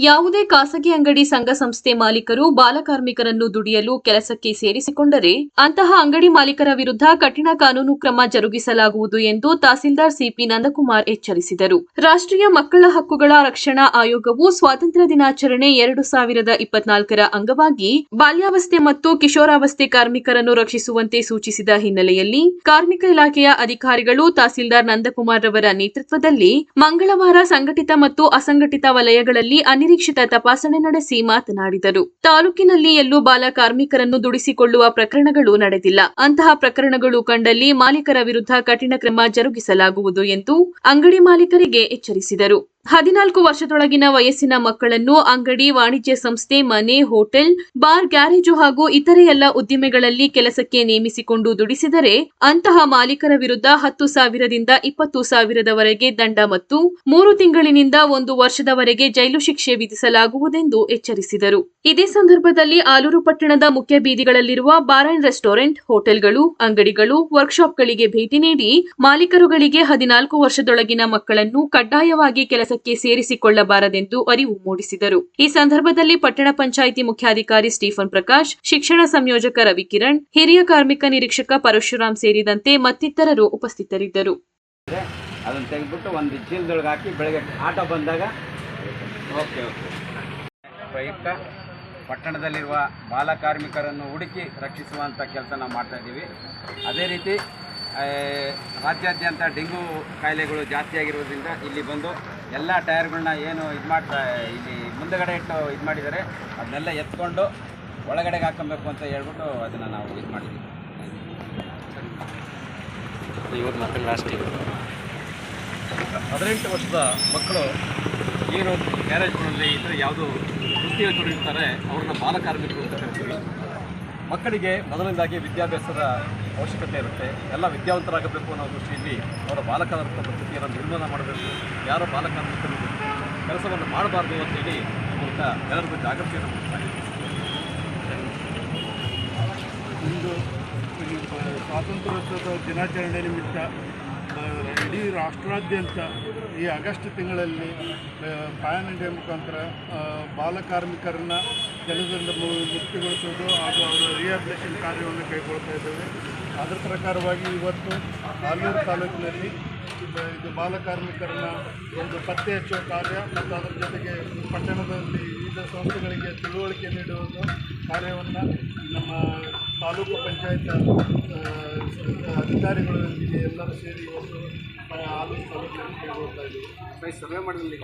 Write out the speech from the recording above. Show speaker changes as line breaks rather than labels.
ಯಾವುದೇ ಖಾಸಗಿ ಅಂಗಡಿ ಸಂಘ ಸಂಸ್ಥೆ ಮಾಲೀಕರು ಬಾಲಕಾರ್ಮಿಕರನ್ನು ದುಡಿಯಲು ಕೆಲಸಕ್ಕೆ ಸೇರಿಸಿಕೊಂಡರೆ ಅಂತಹ ಅಂಗಡಿ ಮಾಲೀಕರ ವಿರುದ್ಧ ಕಠಿಣ ಕಾನೂನು ಕ್ರಮ ಜರುಗಿಸಲಾಗುವುದು ಎಂದು ತಹಸೀಲ್ದಾರ್ ಸಿಪಿ ನಂದಕುಮಾರ್ ಎಚ್ಚರಿಸಿದರು. ರಾಷ್ಟ್ರೀಯ ಮಕ್ಕಳ ಹಕ್ಕುಗಳ ರಕ್ಷಣಾ ಆಯೋಗವು ಸ್ವಾತಂತ್ರ್ಯ ದಿನಾಚರಣೆ ಎರಡು ಸಾವಿರದ ಇಪ್ಪತ್ನಾಲ್ಕರ ಅಂಗವಾಗಿ ಬಾಲ್ಯಾವಸ್ಥೆ ಮತ್ತು ಕಿಶೋರಾವಸ್ಥೆ ಕಾರ್ಮಿಕರನ್ನು ರಕ್ಷಿಸುವಂತೆ ಸೂಚಿಸಿದ ಹಿನ್ನೆಲೆಯಲ್ಲಿ ಕಾರ್ಮಿಕ ಇಲಾಖೆಯ ಅಧಿಕಾರಿಗಳು ತಹಸೀಲ್ದಾರ್ ನಂದಕುಮಾರ್ ರವರ ನೇತೃತ್ವದಲ್ಲಿ ಮಂಗಳವಾರ ಸಂಘಟಿತ ಮತ್ತು ಅಸಂಘಟಿತ ವಲಯಗಳಲ್ಲಿ ಅನಿರೀಕ್ಷಿತ ತಪಾಸಣೆ ನಡೆಸಿ ಮಾತನಾಡಿದರು. ತಾಲೂಕಿನಲ್ಲಿ ಎಲ್ಲೂ ಬಾಲ ಕಾರ್ಮಿಕರನ್ನು ದುಡಿಸಿಕೊಳ್ಳುವ ಪ್ರಕರಣಗಳು ನಡೆದಿಲ್ಲ. ಅಂತಹ ಪ್ರಕರಣಗಳು ಕಂಡಲ್ಲಿ ಮಾಲೀಕರ ವಿರುದ್ಧ ಕಠಿಣ ಕ್ರಮ ಜರುಗಿಸಲಾಗುವುದು ಎಂದು ಅಂಗಡಿ ಮಾಲೀಕರಿಗೆ ಎಚ್ಚರಿಸಿದರು. ಹದಿನಾಲ್ಕು ವರ್ಷದೊಳಗಿನ ವಯಸ್ಸಿನ ಮಕ್ಕಳನ್ನು ಅಂಗಡಿ ವಾಣಿಜ್ಯ ಸಂಸ್ಥೆ, ಮನೆ, ಹೋಟೆಲ್, ಬಾರ್, ಗ್ಯಾರೇಜು ಹಾಗೂ ಇತರೆ ಎಲ್ಲ ಉದ್ದಿಮೆಗಳಲ್ಲಿ ಕೆಲಸಕ್ಕೆ ನೇಮಿಸಿಕೊಂಡು ದುಡಿಸಿದರೆ ಅಂತಹ ಮಾಲೀಕರ ವಿರುದ್ಧ ಹತ್ತು ಸಾವಿರದಿಂದ ಇಪ್ಪತ್ತು ಸಾವಿರದವರೆಗೆ ದಂಡ ಮತ್ತು ಮೂರು ತಿಂಗಳಿನಿಂದ ಒಂದು ವರ್ಷದವರೆಗೆ ಜೈಲು ಶಿಕ್ಷೆ ವಿಧಿಸಲಾಗುವುದೆಂದು ಎಚ್ಚರಿಸಿದರು. ಇದೇ ಸಂದರ್ಭದಲ್ಲಿ ಆಲೂರು ಪಟ್ಟಣದ ಮುಖ್ಯ ಬೀದಿಗಳಲ್ಲಿರುವ ಬಾರ್ ಅಂಡ್ ರೆಸ್ಟೋರೆಂಟ್, ಹೋಟೆಲ್ಗಳು, ಅಂಗಡಿಗಳು, ವರ್ಕ್ಶಾಪ್ಗಳಿಗೆ ಭೇಟಿ ನೀಡಿ ಮಾಲೀಕರುಗಳಿಗೆ ಹದಿನಾಲ್ಕು ವರ್ಷದೊಳಗಿನ ಮಕ್ಕಳನ್ನು ಕಡ್ಡಾಯವಾಗಿ ಕೆಲಸಕ್ಕೆ ಸೇರಿಸಿಕೊಳ್ಳಬಾರದೆಂದು ಅರಿವು ಮೂಡಿಸಿದರು. ಈ ಸಂದರ್ಭದಲ್ಲಿ ಪಟ್ಟಣ ಪಂಚಾಯಿತಿ ಮುಖ್ಯಾಧಿಕಾರಿ ಸ್ಟೀಫನ್ ಪ್ರಕಾಶ್, ಶಿಕ್ಷಣ ಸಂಯೋಜಕ ರವಿಕಿರಣ್, ಹಿರಿಯ ಕಾರ್ಮಿಕ ನಿರೀಕ್ಷಕ ಪರಶುರಾಮ್ ಸೇರಿದಂತೆ ಮತ್ತಿತರರು ಉಪಸ್ಥಿತರಿದ್ದರು.
ಅದನ್ನು ಒಂದು ಬಂದಾಗ ಓಕೆ ಓಕೆ. ಪ್ರಯುಕ್ತ ಪಟ್ಟಣದಲ್ಲಿರುವ ಬಾಲ ಕಾರ್ಮಿಕರನ್ನು ಹುಡುಕಿ ರಕ್ಷಿಸುವಂಥ ಕೆಲಸ ನಾವು ಮಾಡ್ತಾ ಇದ್ದೀವಿ. ಅದೇ ರೀತಿ ರಾಜ್ಯಾದ್ಯಂತ ಡೆಂಗು ಕಾಯಿಲೆಗಳು ಜಾಸ್ತಿ ಆಗಿರೋದ್ರಿಂದ ಇಲ್ಲಿ ಬಂದು ಎಲ್ಲ ಟೈರ್ಗಳನ್ನ ಏನು ಇದು ಮಾಡ್ತಾ ಇಲ್ಲಿ ಮುಂದಗಡೆ ಇಟ್ಟು ಇದು ಮಾಡಿದ್ದಾರೆ. ಅದನ್ನೆಲ್ಲ ಎತ್ಕೊಂಡು ಒಳಗಡೆಗೆ ಹಾಕೊಬೇಕು ಅಂತ ಹೇಳ್ಬಿಟ್ಟು ಅದನ್ನು ನಾವು ಇದು ಮಾಡಿದ್ದೀವಿ.
ಇವ್ರ ಮಕ್ಕಳು ಲಾಸ್ಟ್
ಹದಿನೆಂಟು ವರ್ಷದ ಮಕ್ಕಳು ಏನು ಗ್ಯಾರೇಜ್ಗಳಲ್ಲಿ ಇದ್ದರೆ ಯಾವುದು ವೃತ್ತಿಯ ತೊಡಗಿರ್ತಾರೆ ಅವ್ರನ್ನ ಬಾಲಕಾರ್ಮಿಕರು ಅಂತ ಕರಿತೀವಿ. ಮಕ್ಕಳಿಗೆ ಮೊದಲನೇದಾಗಿ ವಿದ್ಯಾಭ್ಯಾಸದ ಅವಶ್ಯಕತೆ ಇರುತ್ತೆ ಎಲ್ಲ ವಿದ್ಯಾವಂತರಾಗಬೇಕು ಅನ್ನೋ ದೃಷ್ಟಿಯಲ್ಲಿ ಅವರ ಬಾಲಕರ ಪದ್ಧತಿಯನ್ನು ನಿರ್ಮಾಣ ಮಾಡಬೇಕು ಯಾರೋ ಬಾಲಕಾರ್ಮಿಕರು ಕೆಲಸವನ್ನು ಮಾಡಬಾರ್ದು ಅಂತೇಳಿ ಮೂಲಕ ಎಲ್ಲರಿಗೂ ಜಾಗೃತಿಯನ್ನು ಮೂಡಿಸ್ತಾ ಇದ್ದೀವಿ.
ಇಂದು ಸ್ವಾತಂತ್ರ್ಯೋತ್ಸವದ ದಿನಾಚರಣೆ ನಿಮಿತ್ತ ಇಡೀ ರಾಷ್ಟ್ರಾದ್ಯಂತ ಈ ಆಗಸ್ಟ್ ತಿಂಗಳಲ್ಲಿ ಪ್ಯಾನ್ ಇಂಡಿಯಾ ಮುಖಾಂತರ ಬಾಲಕಾರ್ಮಿಕರನ್ನ ಕೆಲಸದಿಂದ ಮುಕ್ತಿಗೊಳಿಸೋದು ಹಾಗೂ ಅವರ ರಿಹಾಬಿಲೇಷನ್ ಕಾರ್ಯವನ್ನು ಕೈಗೊಳ್ತಾ ಇದ್ದೇವೆ. ಅದರ ಪ್ರಕಾರವಾಗಿ ಇವತ್ತು ಆಲೂರು ತಾಲೂಕಿನಲ್ಲಿ ಇದು ಇದು ಬಾಲಕಾರ್ಮಿಕರನ್ನ ಒಂದು ಪತ್ತೆ ಹಚ್ಚುವ ಕಾರ್ಯ ಮತ್ತು ಅದರ ಜೊತೆಗೆ ಪಟ್ಟಣದಲ್ಲಿ ವಿವಿಧ ಸಂಸ್ಥೆಗಳಿಗೆ ತಿಳುವಳಿಕೆ ನೀಡುವುದು ಕಾರ್ಯವನ್ನು ನಮ್ಮ ತಾಲೂಕು ಪಂಚಾಯತ್ ಅಧಿಕಾರಿಗಳೊಂದಿಗೆ ಎಲ್ಲರೂ ಸೇರಿ ಇವತ್ತು ಆಲೂರು ತಾಲೂಕಿನಲ್ಲಿ ಹೋಗ್ತಾ ಇದ್ದೀವಿ.
ಸರ್ವೆ ಮಾಡಿದಲ್ಲಿ